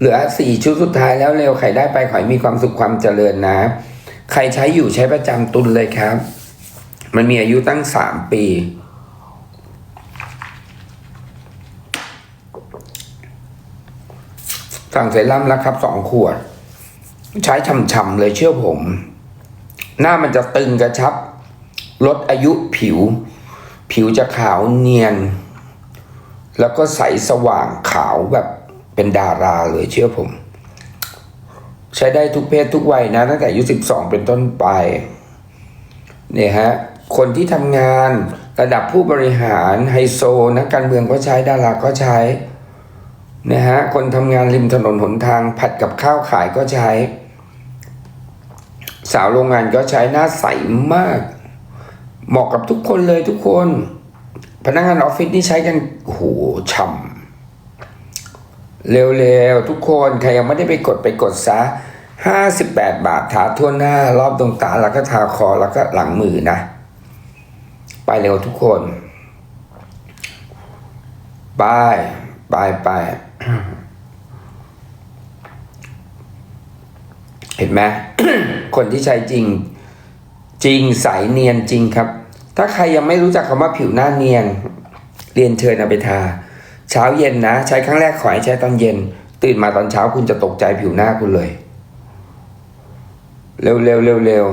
เหลือสี่ชุดสุดท้ายแล้วเร็วใครได้ไปขอให้มีความสุขความเจริญนะ ใครใช้อยู่ใช้ประจำตุนเลยครับ มันมีอายุตั้งสามปี สั่งเซรั่มแล้วครับสองขวด ใช้ฉ่ำๆเลยเชื่อผม หน้ามันจะตึงกระชับ ลดอายุผิว ผิวจะขาวเนียน แล้วก็ใสสว่างขาวแบบ เป็นดาราเลยเชื่อผม ใช้ได้ทุกเพศทุกวัยนะตั้งแต่อายุสิบสองเป็นต้นไปเนี่ยฮะคนที่ทำงานระดับผู้บริหารไฮโซนักการเมืองก็ใช้ดาราก็ใช้นะฮะคนทำงานริมถนนหนทางผัดกับข้าวขายก็ใช้ สาวโรงงานก็ใช้หน้าใสมาก เหมาะกับทุกคนเลยทุกคน พนักงานออฟฟิศนี่ใช้กันโอ้โหช่ำ เร็วๆ ทุกคนใครยังไม่ได้ไปกดไปกดซะ 58 บาททาทั่วหน้ารอบดวงตาแล้วก็ทาคอแล้วก็หลังมือนะ ไปเร็วทุกคน ไปไปไปเห็นไหมคนที่ใช้จริงจริงใสเนียนจริงครับ ถ้าใครยังไม่รู้จักคำว่าผิวหน้าเนียน เรียนเชิญเอาไปทา เช้าเย็นนะ ใช้ครั้งแรกขอให้ใช้ตอนเย็น ตื่นมาตอนเช้าคุณจะตกใจผิวหน้าคุณเลย เร็วเร็วเร็วเร็ว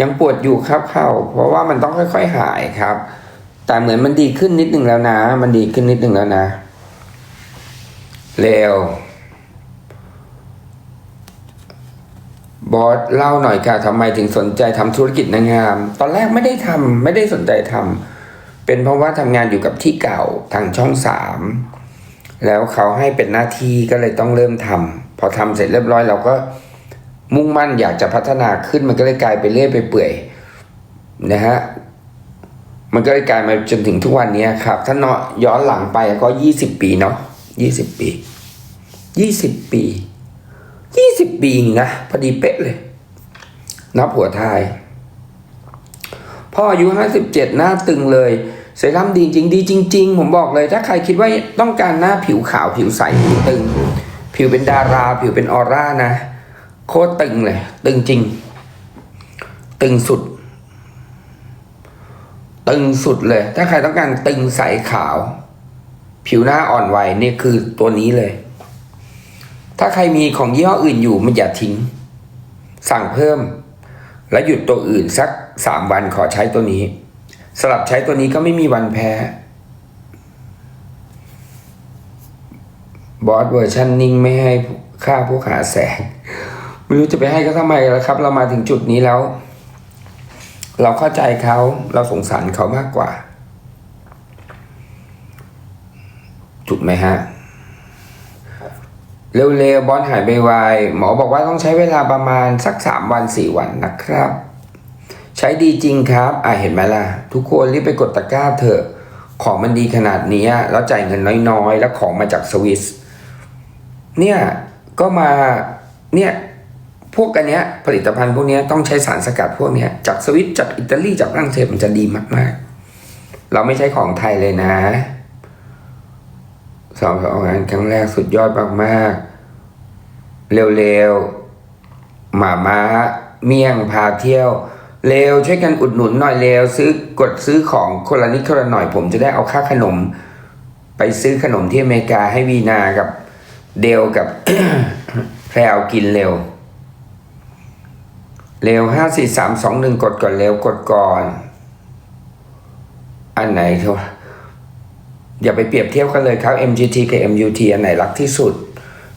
ยังปวดอยู่ครับเข้าเพราะว่ามันต้องค่อย ๆ หายครับ แต่เหมือนมันดีขึ้นนิดหนึ่งแล้วนะ มันดีขึ้นนิดหนึ่งแล้วนะ เร็ว บอสเล่าหน่อยค่ะทำไมถึงสนใจทำธุรกิจนางงาม ตอนแรกไม่ได้ทำไม่ได้สนใจทำเป็นเพราะว่าทำงานอยู่กับที่เก่าทางช่องสามแล้วเขาให้เป็นหน้าที่ก็เลยต้องเริ่มทำพอทำเสร็จเรียบร้อยเราก็มุ่งมั่นอยากจะพัฒนาขึ้นมันก็เลยกลายไปเรื่อยไปเปื่อยนะฮะมันก็เลยกลายมาจนถึงทุกวันนี้ครับ ถ้าเนาะย้อนหลังไปก็ยี่สิบปีเนาะยี่สิบปียี่สิบปี สิบปีนะพอดีเป๊ะเลย นับหัวทาย พ่ออายุห้าสิบเจ็ดหน้าตึงเลยเซรั่มดีจริงดีจริง ๆ ผมบอกเลย ถ้าใครคิดว่าต้องการหน้าผิวขาวผิวใสผิวตึง ผิวเป็นดารา ผิวเป็นออร่านะ โคตรตึงเลย ตึงจริง ตึงสุด ตึงสุดเลย ถ้าใครต้องการตึงใสขาว ผิวหน้าอ่อนวัยนี่คือตัวนี้เลย ถ้าใครมีของยี่ห้ออื่นอยู่มันอย่าทิ้ง สั่งเพิ่ม แล้วหยุดตัวอื่นสักสามวันขอใช้ตัวนี้สลับใช้ตัวนี้ก็ไม่มีวันแพ้บอสเวอร์ชันนิ่งไม่ให้ค่าผู้หาแสง ไม่รู้จะไปให้เขาทำไมแล้วครับ เรามาถึงจุดนี้แล้ว เราเข้าใจเขาเราสงสารเขามากกว่า ถูกไหมฮะ เร็วๆบอลหายไปไวหมอบอกว่าต้องใช้เวลาประมาณสักสามวันสี่วันนะครับ ใช้ดีจริงครับอะเห็นไหมล่ะ ทุกคนรีบไปกดตะกร้าเถอะของมันดีขนาดนี้แล้วจ่ายเงินน้อยๆ แล้วของมาจากสวิสเนี่ยก็มาเนี่ยพวกอันเนี้ยผลิตภัณฑ์พวกเนี้ยต้องใช้สารสกัดพวกเนี้ยจากสวิตจากอิตาลีจากฝรั่งเศสมันจะดีมากๆ เราไม่ใช้ของไทยเลยนะ สองสองงานครั้งแรกสุดยอดมากๆ เร็วๆ หมาม้า เมี่ยงพาเที่ยว เร็วช่วยกันอุดหนุนหน่อยเร็วซื้อกดซื้อของคนละนิดคนละหน่อยผมจะได้เอาค่าขนม ไปซื้อขนมที่อเมริกาให้วีนากับเดลกับแพรวกินเร็ว เร็วห้าสี่สามสองหนึ่งกดก่อนเร็วกดก่อน อันไหนเถอะ อย่าไปเปรียบเทียบกันเลยครับ MGT กับ MUT อันไหนรักที่สุด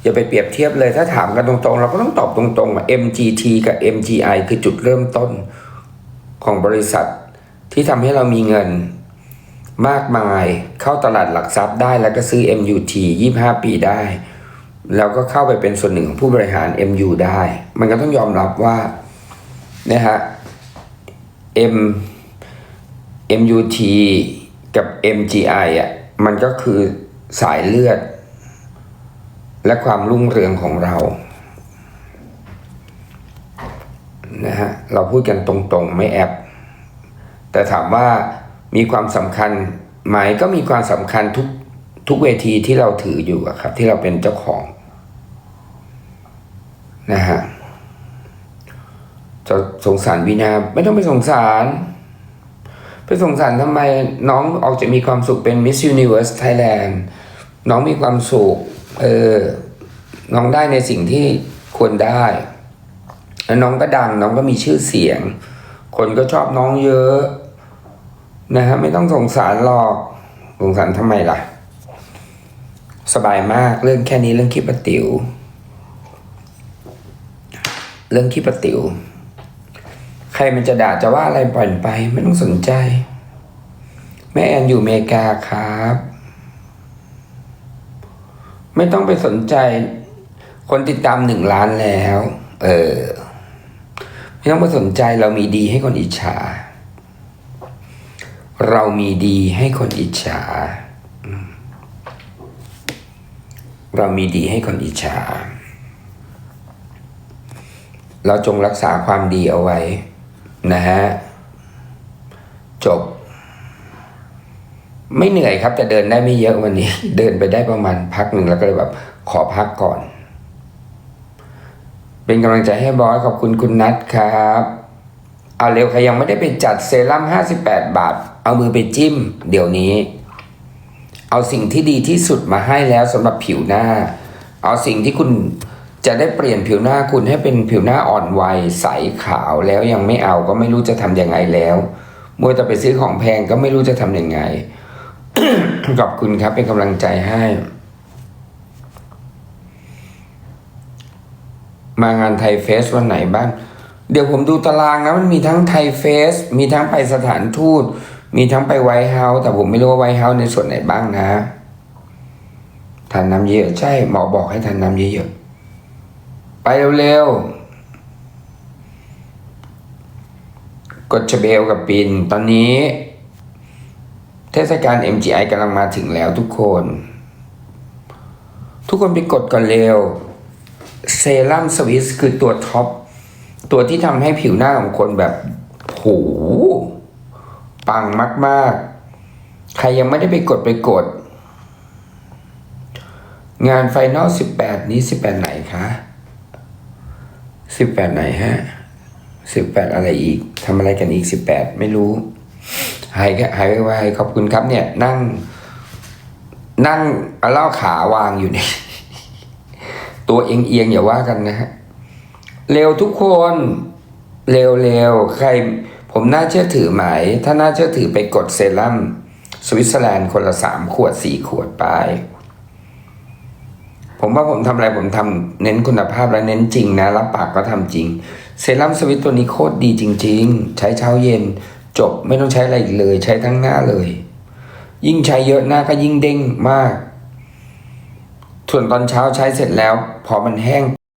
อย่าไปเปรียบเทียบเลยถ้าถามกันตรงๆ เราก็ต้องตอบตรงๆว่า MGT กับ MGI คือจุดเริ่มต้นของบริษัทที่ทำให้เรามีเงินมากมายเข้าตลาดหลักทรัพย์ได้แล้วก็ซื้อ MUT 25 ปีได้แล้วก็เข้าไปเป็นส่วนหนึ่งของผู้บริหาร MU ได้ มันก็ต้องยอมรับว่านะฮะ M MUT กับ MGI อะ มันก็คือสายเลือด และความรุ่งเรืองของเรานะฮะเราพูดกันตรงๆไม่แอบ แต่ถามว่ามีความสำคัญไหมก็มีความสำคัญทุกทุกเวทีที่เราถืออยู่ครับ ที่เราเป็นเจ้าของนะฮะจะสงสารวีนาไม่ต้องไปสงสาร ไปสงสารทำไมน้องออกจะมีความสุขเป็น Miss Universe Thailand น้องมีความสุขเออน้องได้ในสิ่งที่ควรได้แล้วน้องก็ดัง น้องก็มีชื่อเสียง คนก็ชอบน้องเยอะนะฮะไม่ต้องสงสารหรอกสงสารทำไมล่ะ สบายมากเรื่องแค่นี้เรื่องคิดปะติวเรื่องคิดปะติว ใครมันจะด่าจะว่าอะไรปล่อยไปไม่ต้องสนใจ แม่แอนอยู่อเมริกาครับ ไม่ต้องไปสนใจ คนติดตามหนึ่งล้านแล้ว เออ ไม่ต้องไปสนใจเรามีดีให้คนอิจฉา เรามีดีให้คนอิจฉา เรามีดีให้คนอิจฉาเราจงรักษาความดีเอาไว้ นะฮะจบ ไม่เหนื่อยครับ แต่เดินได้ไม่เยอะวันนี้ เดินไปได้ประมาณพักหนึ่งแล้วก็เลยแบบ ขอพักก่อน เป็นกำลังใจให้บอสขอบคุณคุณนัทครับเอาเร็วใครยังไม่ได้ไปจัดเซรั่ม 58 บาท เอามือไปจิ้ม เดี๋ยวนี้ เอาสิ่งที่ดีที่สุดมาให้แล้วสำหรับผิวหน้า เอาสิ่งที่คุณ จะได้เปลี่ยนผิวหน้าคุณให้เป็นผิวหน้าอ่อนวัยใสขาวแล้วยังไม่เอาก็ไม่รู้จะทำยังไงแล้วมัวแต่ไปซื้อของแพงก็ไม่รู้จะทำยังไง ขอบคุณครับเป็นกำลังใจให้ มางานไทยเฟสวันไหนบ้าง เดี๋ยวผมดูตารางนะมันมีทั้งไทยเฟส มีทั้งไปสถานทูต มีทั้งไปไวท์เฮาส์แต่ผมไม่รู้ว่าไวท์เฮาส์ในส่วนไหนบ้างนะทานน้ำเยอะใช่หมอบอกให้ทานน้ำเยอะๆ ไปเร็วๆ กดชเบลกับปิน ตอนนี้ เทศกาล MGI กำลังมาถึงแล้วทุกคน ทุกคนไปกดก่อนเร็ว เซรั่มสวิสคือตัวท็อป ตัวที่ทำให้ผิวหน้าของคนแบบโหปังมากๆ ใครยังไม่ได้ไปกดไปกด งานไฟนอลสิบแปดนี้สิบแปดไหนคะ สิบแปดไหนฮะสิบแปดอะไรอีกทำอะไรกันอีกสิบแปดไม่รู้หายหายไวๆขอบคุณครับเนี่ย นั่ง นั่งเอาเล่าขาวางอยู่นี่ตัวเอียงเอียงๆอย่าว่ากันนะฮะเร็วทุกคน เร็วเร็วใคร ผมน่าเชื่อถือไหม ถ้าน่าเชื่อถือไปกดเซรั่มสวิตเซอร์แลนด์คนละสามขวดสี่ขวดไป ผมว่าผมทำอะไรผมทำเน้นคุณภาพและเน้นจริงนะ รับปากก็ทำจริง เซรั่มสวิตตัวนี้โคตรดีจริง ๆ ใช้เช้าเย็น จบไม่ต้องใช้อะไรอีกเลย ใช้ทั้งหน้าเลย ยิ่งใช้เยอะหน้าก็ยิ่งเด้งมาก ส่วนตอนเช้าใช้เสร็จแล้ว พอมันแห้ง